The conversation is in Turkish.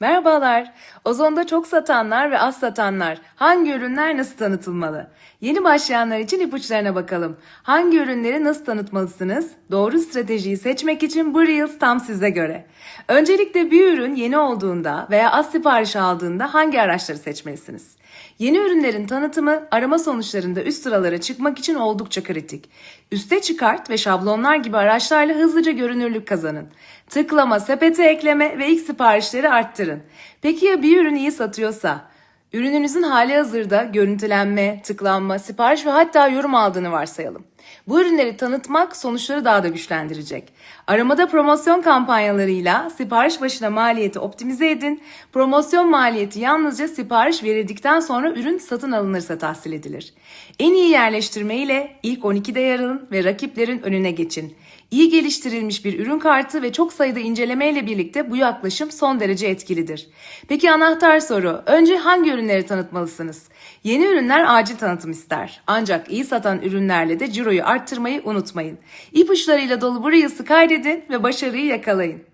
Merhabalar. Ozonda çok satanlar ve az satanlar hangi ürünler nasıl tanıtılmalı? Yeni başlayanlar için ipuçlarına bakalım. Hangi ürünleri nasıl tanıtmalısınız? Doğru stratejiyi seçmek için bu Reels tam size göre. Öncelikle bir ürün yeni olduğunda veya az sipariş aldığında hangi araçları seçmelisiniz? Yeni ürünlerin tanıtımı arama sonuçlarında üst sıralara çıkmak için oldukça kritik. Üste çıkart ve şablonlar gibi araçlarla hızlıca görünürlük kazanın. Tıklama, sepete ekleme ve ilk siparişleri arttırın. Peki ya bir ürün iyi satıyorsa? Ürününüzün hali hazırda görüntülenme, tıklanma, sipariş ve hatta yorum aldığını varsayalım. Bu ürünleri tanıtmak sonuçları daha da güçlendirecek. Aramada promosyon kampanyalarıyla sipariş başına maliyeti optimize edin. Promosyon maliyeti yalnızca sipariş verildikten sonra ürün satın alınırsa tahsil edilir. En iyi yerleştirme ile ilk 12'de yer alın ve rakiplerin önüne geçin. İyi geliştirilmiş bir ürün kartı ve çok sayıda inceleme ile birlikte bu yaklaşım son derece etkilidir. Peki anahtar soru. Önce hangi ürünleri tanıtmalısınız? Yeni ürünler acil tanıtım ister. Ancak iyi satan ürünlerle de ciroyu arttırmayı unutmayın. İpuçlarıyla dolu bu Reels'ı kaydedin ve başarıyı yakalayın.